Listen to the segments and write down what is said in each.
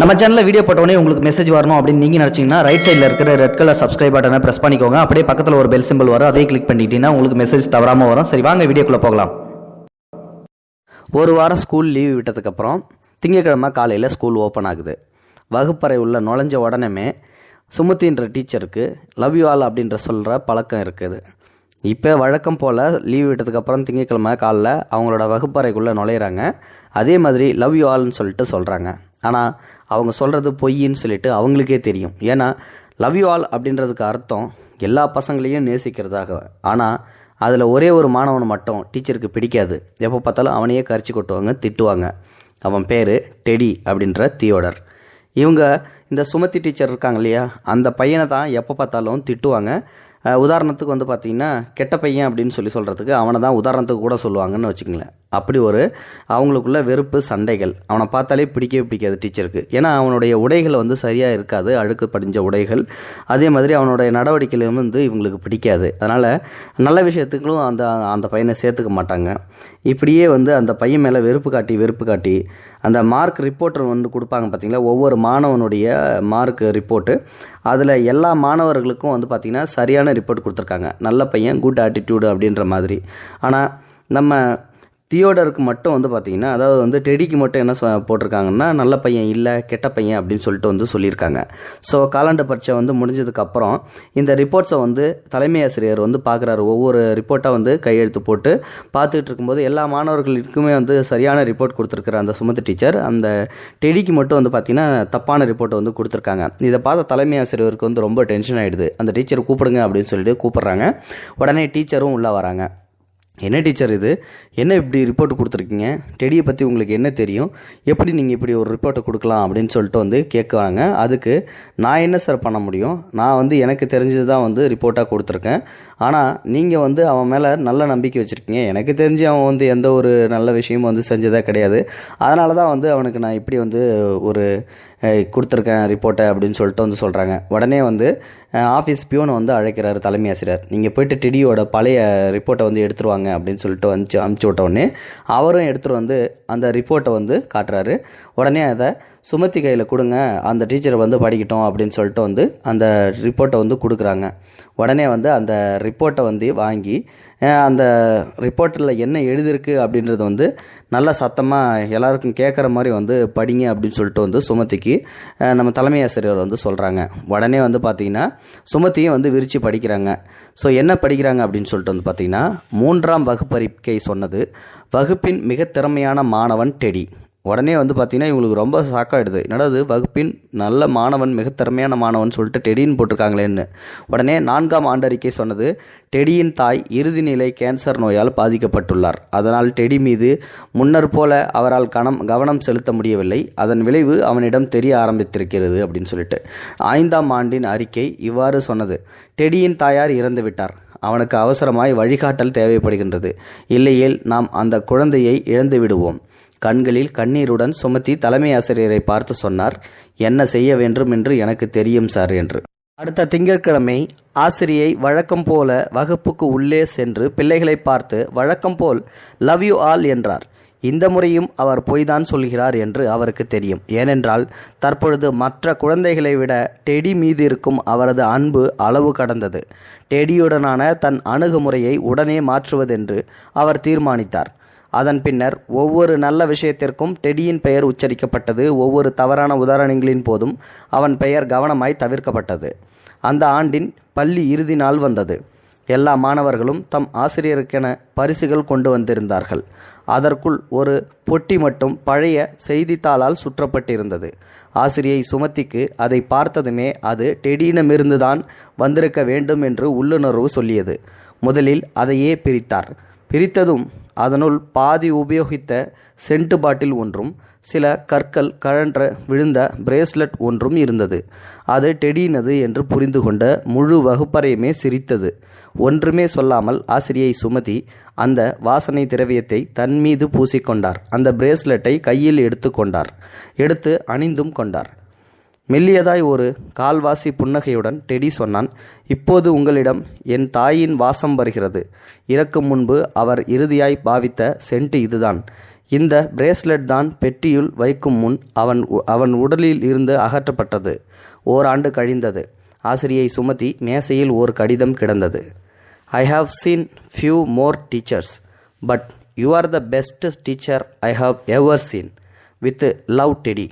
நம்ம சேனலில் வீடியோ போட்டோடனே உங்களுக்கு மெசேஜ் வரணும் அப்படின்னு நீங்கள் நினச்சிங்கன்னா ரைட் சைடில் இருக்கிற ரெட் கலர் சப்ஸ்கிரைப் பட்டனை ப்ரெஸ் பண்ணிக்கோங்க. அப்படியே பக்கத்தில் ஒரு பெல் சிம்பிள் வரும். அதே கிளிக் பண்ணிட்டீங்கன்னா உங்களுக்கு மெசேஜ் தவறாமல் வரும். சரி வாங்க வீடியோக்குள்ளே போகலாம். ஒரு வாரம் ஸ்கூல் லீவ் விட்டதுக்கப்புறம் திங்கக்கிழமை காலையில் ஸ்கூல் ஓப்பன் ஆகுது. வகுப்பறை உள்ள நுழைஞ்ச உடனேமே சுமதின்ற டீச்சருக்கு லவ் யூ ஆல் அப்படின்ற சொல்கிற பழக்கம் இருக்குது. இப்போ வழக்கம் போல் லீவ் விட்டதுக்கப்புறம் திங்கக்கிழமை காலைல அவங்களோட வகுப்பறைக்குள்ளே நுழையிறாங்க. அதே மாதிரி லவ் யூ ஆல்னு சொல்லிட்டு சொல்கிறாங்க ஆனால் அவங்க சொல்கிறது பொய்ன்னு சொல்லிட்டு அவங்களுக்கே தெரியும். ஏன்னா லவ் யூ ஆல் அப்படின்றதுக்கு அர்த்தம் எல்லா பசங்களையும் நேசிக்கிறதாக. ஆனால் அதில் ஒரே ஒரு மாணவனை மட்டும் டீச்சருக்கு பிடிக்காது. எப்போ பார்த்தாலும் அவனையே கரிச்சு கொட்டுவாங்க திட்டுவாங்க. அவன் பேர் டெடி அப்படின்ற தியோடர். இவங்க இந்த சுமதி டீச்சர் இருக்காங்க இல்லையா? அந்த பையனை தான் எப்போ பார்த்தாலும் திட்டுவாங்க. உதாரணத்துக்கு வந்து பார்த்தீங்கன்னா கெட்ட பையன் அப்படின்னு சொல்லி சொல்கிறதுக்கு அவனை தான் உதாரணத்துக்கு கூட சொல்லுவாங்கன்னு வச்சுக்கங்களேன். அப்படி ஒரு அவங்களுக்குள்ள வெறுப்பு சண்டைகள். அவனை பார்த்தாலே பிடிக்கவே பிடிக்காது டீச்சருக்கு. ஏன்னா அவனுடைய உடைகள் வந்து சரியாக இருக்காது அழுக்கு படிஞ்ச உடைகள். அதே மாதிரி அவனுடைய நடவடிக்கைகளும் வந்து இவங்களுக்கு பிடிக்காது. அதனால் நல்ல விஷயத்துக்கும் அந்த அந்த பையனை சேர்த்துக்க மாட்டாங்க. இப்படியே வந்து அந்த பையன் மேலே வெறுப்பு காட்டி வெறுப்பு காட்டி அந்த மார்க் ரிப்போர்ட்டர் வந்து கொடுப்பாங்க பார்த்தீங்களா ஒவ்வொரு மாணவனுடைய மார்க் ரிப்போர்ட்டு அதில் எல்லா மாணவர்களுக்கும் வந்து பார்த்திங்கன்னா சரியான ரிப்போர்ட் கொடுத்துருக்காங்க. நல்ல பையன் குட் ஆட்டிடியூடு அப்படின்ற மாதிரி. ஆனால் நம்ம தியோடருக்கு மட்டும் வந்து பார்த்தீங்கன்னா அதாவது வந்து டெடிக்கு மட்டும் என்ன போட்டிருக்காங்கன்னா நல்ல பையன் இல்லை கெட்ட பையன் அப்படின்னு சொல்லிட்டு வந்து சொல்லியிருக்காங்க. ஸோ காலாண்டு பரீட்சை வந்து முடிஞ்சதுக்கப்புறம் இந்த ரிப்போர்ட்ஸை வந்து தலைமை ஆசிரியர் வந்து பார்க்குறாரு ஒவ்வொரு ரிப்போர்ட்டாக வந்து கையெழுத்து போட்டு பார்த்துட்டு இருக்கும்போது எல்லா மாணவர்களுக்குமே வந்து சரியான ரிப்போர்ட் கொடுத்துருக்குற அந்த சுமதி டீச்சர் அந்த டெடிக்கு மட்டும் வந்து பார்த்தீங்கன்னா தப்பான ரிப்போர்ட்டை வந்து கொடுத்துருக்காங்க. இதை பார்த்த தலைமை ஆசிரியருக்கு வந்து ரொம்ப டென்ஷன் ஆகிடுது அந்த டீச்சர் கூப்பிடுங்க அப்படின்னு சொல்லிட்டு கூப்பிட்றாங்க. உடனே டீச்சரும் உள்ளே வராங்க. என்ன டீச்சர் இது? என்ன இப்படி ரிப்போர்ட் கொடுத்துருக்கீங்க? டெடியை பற்றி உங்களுக்கு என்ன தெரியும்? எப்படி நீங்கள் இப்படி ஒரு ரிப்போர்ட்டை கொடுக்கலாம் அப்படின்னு சொல்லிட்டு வந்து கேட்குறாங்க. அதுக்கு நான் என்ன சார் பண்ண முடியும்? நான் வந்து எனக்கு தெரிஞ்சது தான் வந்து ரிப்போர்ட்டாக கொடுத்துருக்கேன். ஆனால் நீங்கள் வந்து அவன் மேலே நல்ல நம்பிக்கை வச்சுருக்கீங்க. எனக்கு தெரிஞ்சு அவன் வந்து எந்த ஒரு நல்ல விஷயமும் வந்து செஞ்சதே கிடையாது. அதனால தான் வந்து அவனுக்கு நான் இப்படி வந்து ஒரு கொடுத்துருக்கேன் ரிப்போர்ட்டை அப்படின்னு சொல்லிட்டு வந்து சொல்கிறாங்க உடனே வந்து ஆஃபீஸ் பியூனை வந்து அழைக்கிறாரு தலைமை ஆசிரியர். நீங்கள் போயிட்டு டிடியோட பழைய ரிப்போர்ட்டை வந்து எடுத்துருவாங்க அப்படின்னு சொல்லிட்டு வந்து அமுச்சு விட்ட உடனே அவரும் எடுத்துகிட்டு வந்து அந்த ரிப்போர்ட்டை வந்து காட்டுறாரு. உடனே அதை சுமத்தி கையில் கொடுங்க அந்த டீச்சரை வந்து படிக்கட்டும் அப்படின்னு சொல்லிட்டு வந்து அந்த ரிப்போர்ட்டை வந்து கொடுக்குறாங்க. உடனே வந்து அந்த ரிப்போர்ட்டை வந்து வாங்கி அந்த ரிப்போர்ட்டில் என்ன எழுதியிருக்கு அப்படின்றது வந்து நல்ல சத்தமாக எல்லாருக்கும் கேட்குற மாதிரி வந்து படிங்க அப்படின்னு சொல்லிட்டு வந்து சுமதிக்கு நம்ம தலைமை ஆசிரியர் வந்து சொல்கிறாங்க உடனே வந்து பார்த்திங்கன்னா சுமதியும் வந்து விரித்து படிக்கிறாங்க. ஸோ என்ன படிக்கிறாங்க அப்படின்னு சொல்லிட்டு வந்து பார்த்தீங்கன்னா மூன்றாம் வகுப்பறிக்கை சொன்னது வகுப்பின் மிக திறமையான மாணவன் டெடி. உடனே வந்து பார்த்தீங்கன்னா இவங்களுக்கு ரொம்ப சாக்காயிடுது என்னடா வகுப்பின் நல்ல மாணவன் மிக திறமையான மாணவன் சொல்லிட்டு டெடின்னு போட்டிருக்காங்களேன்னு. உடனே நான்காம் ஆண்டறிக்கை சொன்னது டெடியின் தாய் இறுதி நிலை கேன்சர் நோயால் பாதிக்கப்பட்டுள்ளார். அதனால் டெடி மீது முன்னர் போல அவரால் கணம் கவனம் செலுத்த முடியவில்லை. அதன் விளைவு அவனிடம் தெரிய ஆரம்பித்திருக்கிறது அப்படின்னு சொல்லிட்டு. ஐந்தாம் ஆண்டின் அறிக்கை இவ்வாறு சொன்னது டெடியின் தாயார் இறந்துவிட்டார் அவனுக்கு அவசரமாய் வழிகாட்டல் தேவைப்படுகின்றது. இல்லையேல் நாம் அந்த குழந்தையை இழந்து விடுவோம். கண்களில் கண்ணீருடன் சுமத்தி தலைமை ஆசிரியரை பார்த்து சொன்னார் என்ன செய்ய வேண்டும் என்று எனக்கு தெரியும் சார் என்று. அடுத்த திங்கட்கிழமை ஆசிரியை வழக்கம் போல வகுப்புக்கு உள்ளே சென்று பிள்ளைகளை பார்த்து வழக்கம் போல் லவ் யூ ஆல் என்றார். இந்த முறையும் அவர் பொய்தான் சொல்கிறார் என்று அவருக்கு தெரியும். ஏனென்றால் தற்பொழுது மற்ற குழந்தைகளை விட டெடி மீது இருக்கும் அவரது அன்பு அளவு கடந்தது. டெடியுடனான தன் அணுகுமுறையை உடனே மாற்றுவதென்று அவர் தீர்மானித்தார். அதன் பின்னர் ஒவ்வொரு நல்ல விஷயத்திற்கும் டெடியின் பெயர் உச்சரிக்கப்பட்டது. ஒவ்வொரு தவறான உதாரணங்களின் போதும் அவன் பெயர் கவனமாய் தவிர்க்கப்பட்டது. அந்த ஆண்டின் பள்ளி இறுதி நாள் வந்தது. எல்லா மாணவர்களும் தம் ஆசிரியருக்கென பரிசுகள் கொண்டு வந்திருந்தார்கள். அதற்குள் ஒரு பொட்டி மட்டும் பழைய செய்தித்தாளால் சுற்றப்பட்டிருந்தது. ஆசிரியை சுமத்திக்கு அதை பார்த்ததுமே அது டெடியினமிருந்துதான் வந்திருக்க வேண்டும் என்று உள்ளுணர்வு சொல்லியது. முதலில் அதையே பிரித்தார். பிரித்ததும் அதனுள் பாதி உபயோகித்த சென்ட் பாட்டில் ஒன்றும் சில கற்கள் கழன்ற விழுந்த பிரேஸ்லெட் ஒன்றும் இருந்தது. அது டெடியினது என்று புரிந்து கொண்ட முழு வகுப்பறையுமே சிரித்தது. ஒன்றுமே சொல்லாமல் ஆசிரியை சுமதி அந்த வாசனை திரவியத்தை தன் மீது பூசிக்கொண்டார். அந்த பிரேஸ்லெட்டை கையில் எடுத்துக்கொண்டார். எடுத்து அணிந்தும் கொண்டார். மெல்லியதாய் ஒரு கால்வாசி புன்னகையுடன் டெடி சொன்னான் இப்போது உங்களிடம் என் தாயின் வாசம் வருகிறது. இறக்கும் முன்பு அவர் இறுதியாய் பாவித்த சென்ட் இதுதான். இந்த பிரேஸ்லெட் தான் பெட்டியுள் வைக்கும் முன் அவன் அவன் உடலில் இருந்து அகற்றப்பட்டது. ஓராண்டு கழிந்தது. ஆசிரியை சுமதி மேசையில் ஓர் கடிதம் கிடந்தது. I have seen few more teachers but you are the best teacher I have ever seen with love Teddy.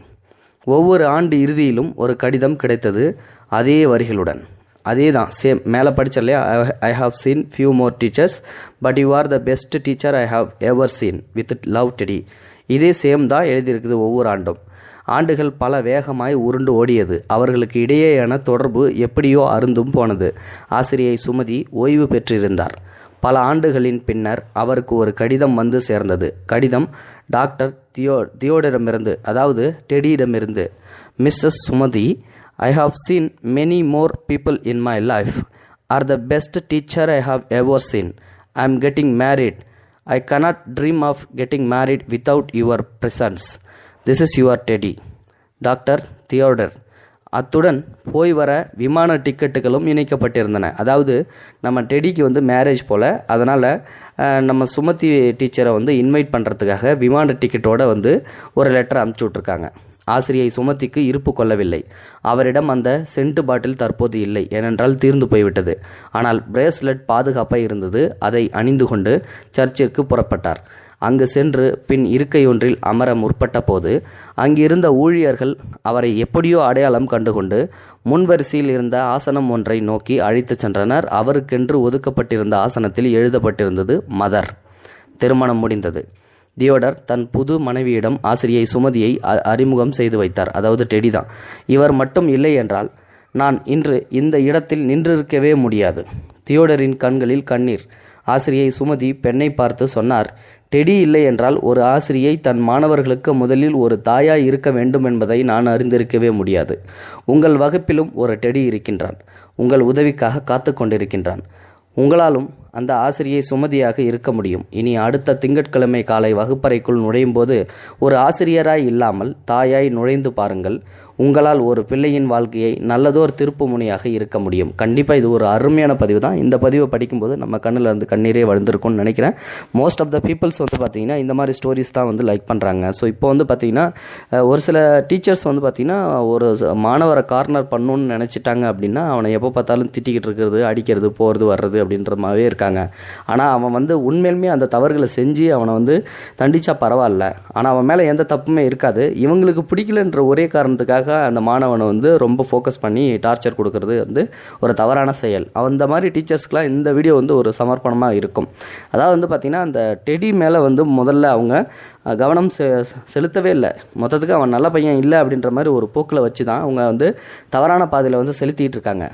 ஒவ்வொரு ஆண்டு இறுதியிலும் ஒரு கடிதம் கிடைத்தது அதே வரிகளுடன். அதே தான் சேம் மேலே படிச்ச இல்லையா? I have seen few more teachers but you are the best teacher I have ever seen with love Teddy இதே சேம் தான் எழுதியிருக்குது ஒவ்வொரு ஆண்டும். ஆண்டுகள் பல வேகமாய் உருண்டு ஓடியது. அவர்களுக்கு இடையேயான தொடர்பு எப்படியோ அருந்தும் போனது. ஆசிரியை சுமதி ஓய்வு பெற்றிருந்தார். பல ஆண்டுகளின் பின்னர் அவருக்கு ஒரு கடிதம் வந்து சேர்ந்தது. கடிதம் டாக்டர் தியோ தியோடரிடமிருந்து அதாவது டெடியிடமிருந்து Mrs Sumathi I have seen many more people in my life are the best teacher I have ever seen I am getting married I cannot dream of getting married without your presence. This is your Teddy doctor Theodore அத்துடன் போய் வர விமான டிக்கெட்டுகளும் இணைக்கப்பட்டிருந்தன. அதாவது நம்ம டெடிக்கு வந்து marriage போல் அதனால் நம்ம சுமதி டீச்சரை வந்து இன்வைட் பண்ணுறதுக்காக விமான டிக்கெட்டோட வந்து ஒரு லெட்டர் அனுப்பிச்சி விட்ருக்காங்க ஆசிரியை சுமதிக்கு இருப்பு கொள்ளவில்லை. அவரிடம் அந்த சென்ட் பாட்டில் தற்போது இல்லை ஏனென்றால் தீர்ந்து போய்விட்டது. ஆனால் பிரேஸ்லெட் பாதுகாப்பாக இருந்தது அதை அணிந்து கொண்டு சர்ச்சிற்கு புறப்பட்டார். அங்கு சென்று பின் இருக்கையொன்றில் அமர முற்பட்ட போது அங்கிருந்த ஊழியர்கள் அவரை எப்படியோ அடையாளம் கண்டுகொண்டு முன்வரிசையில் இருந்த ஆசனம் ஒன்றை நோக்கி அழைத்துச் சென்றனர். அவருக்கென்று ஒதுக்கப்பட்டிருந்த ஆசனத்தில் எழுதப்பட்டிருந்தது மதர். திருமணம் முடிந்தது. தியோடர் தன் புது மனைவியிடம் ஆசிரியை சுமதியை அறிமுகம் செய்து வைத்தார். அதாவது டெடி தான். இவர் மட்டும் இல்லை என்றால் நான் இன்று இந்த இடத்தில் நின்றிருக்கவே முடியாது. தியோடரின் கண்களில் கண்ணீர். ஆசிரியை சுமதி பெண்ணை பார்த்து சொன்னார் டெடி இல்லை என்றால் ஒரு ஆசிரியை தன் மாணவர்களுக்கு முதலில் ஒரு தாயாய் இருக்க வேண்டும் என்பதை நான் அறிந்திருக்கவே முடியாது. உங்கள் வகுப்பிலும் ஒரு டெடி இருக்கின்றான். உங்கள் உதவிக்காக காத்து கொண்டிருக்கின்றான். உங்களாலும் அந்த ஆசிரியை சுமதியாக இருக்க முடியும். இனி அடுத்த திங்கட்கிழமை காலை வகுப்பறைக்குள் நுழையும் போது ஒரு ஆசிரியராய் இல்லாமல் தாயாய் நுழைந்து பாருங்கள். உங்களால் ஒரு பிள்ளையின் வாழ்க்கையை நல்லதோர் திருப்பு முனையாக இருக்க முடியும். கண்டிப்பாக இது ஒரு அருமையான பதிவு தான். இந்த பதிவை படிக்கும்போது நம்ம கண்ணில் இருந்து கண்ணீரே வளர்ந்துருக்கும்னு நினைக்கிறேன். மோஸ்ட் ஆஃப் த பீப்புள்ஸ் வந்து பார்த்தீங்கன்னா இந்த மாதிரி ஸ்டோரிஸ் தான் வந்து லைக் பண்ணுறாங்க ஸோ இப்போ வந்து பார்த்தீங்கன்னா ஒரு சில டீச்சர்ஸ் வந்து பார்த்தீங்கன்னா ஒரு மாணவரை கார்னர் பண்ணணும்னு நினச்சிட்டாங்க அப்படின்னா அவனை எப்போ பார்த்தாலும் திட்டிக்கிட்டு இருக்கிறது அடிக்கிறது போகிறது வர்றது அப்படின்ற மாதிரியே இருக்காங்க இருக்காங்க. ஆனால் அவன் வந்து உண்மையிலுமே அந்த தவறுகளை செஞ்சு அவனை வந்து தண்டிச்சா பரவாயில்ல. ஆனால் அவன் மேலே எந்த தப்புமே இருக்காது. இவங்களுக்கு பிடிக்கலன்ற ஒரே காரணத்துக்காக அந்த மாணவனை வந்து ரொம்ப ஃபோக்கஸ் பண்ணி டார்ச்சர் கொடுக்கறது வந்து ஒரு தவறான செயல். அந்த மாதிரி டீச்சர்ஸ்க்குலாம் இந்த வீடியோ வந்து ஒரு சமர்ப்பணமாக இருக்கும். அதாவது வந்து பார்த்திங்கன்னா அந்த டெடி மேலே வந்து முதல்ல அவங்க கவனம் செ செலுத்தவே இல்லை. மொத்தத்துக்கு அவன் நல்ல பையன் இல்லை அப்படின்ற மாதிரி ஒரு போக்கில் வச்சு தான் அவங்க வந்து தவறான பாதையில் வந்து செலுத்திட்டு இருக்காங்க.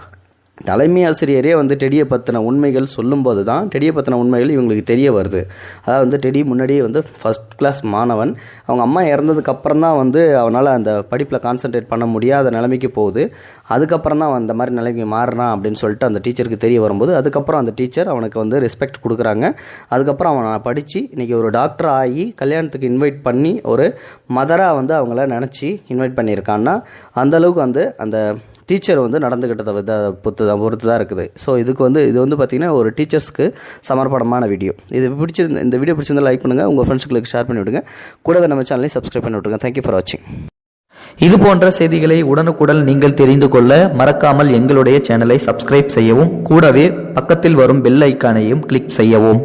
தலைமை ஆசிரியரே வந்து டெடியை பற்றின உண்மைகள் சொல்லும்போது தான் டெடியை பற்றின உண்மைகள் இவங்களுக்கு தெரிய வருது. அதாவது வந்து டெடி முன்னாடியே வந்து ஃபஸ்ட் கிளாஸ் மாணவன். அவங்க அம்மா இறந்ததுக்கப்புறம் தான் வந்து அவனால் அந்த படிப்பில் கான்சென்ட்ரேட் பண்ண முடியாத நிலைமைக்கு போகுது. அதுக்கப்புறம் தான் அவன் அந்த மாதிரி நிலைமைக்கு மாறுறான் அப்படின்னு சொல்லிட்டு அந்த டீச்சருக்கு தெரிய வரும்போது அதுக்கப்புறம் அந்த டீச்சர் அவனுக்கு வந்து ரெஸ்பெக்ட் கொடுக்குறாங்க. அதுக்கப்புறம் அவனை படித்து இன்றைக்கி ஒரு டாக்டர் ஆகி கல்யாணத்துக்கு இன்வைட் பண்ணி ஒரு மதராக வந்து அவங்கள நினச்சி இன்வைட் பண்ணியிருக்கான்னா அந்த அளவுக்கு வந்து அந்த டீச்சர் வந்து நடந்துக்கிட்டதை வித பொறுத்து தான் பொறுத்து தான் இருக்குது. ஸோ இதுக்கு வந்து இது வந்து பார்த்திங்கன்னா ஒரு டீச்சர்ஸ்க்கு சமர்ப்பணமான வீடியோ இது பிடிச்சிருந்த இந்த வீடியோ பிடிச்சிருந்தா லைக் பண்ணுங்கள் உங்கள் ஃப்ரெண்ட்ஸ்களுக்கு ஷேர் பண்ணி விடுங்க. கூடவே நம்ம சேனலையும் சப்ஸ்கிரைப் பண்ணி விட்ருங்க தேங்க்யூ ஃபார் வாட்சிங் இது போன்ற செய்திகளை உடனுக்குடன் நீங்கள் தெரிந்து கொள்ள மறக்காமல் எங்களுடைய சேனலை சப்ஸ்கிரைப் செய்யவும் கூடவே பக்கத்தில் வரும் பெல் ஐக்கானையும் கிளிக் செய்யவும்.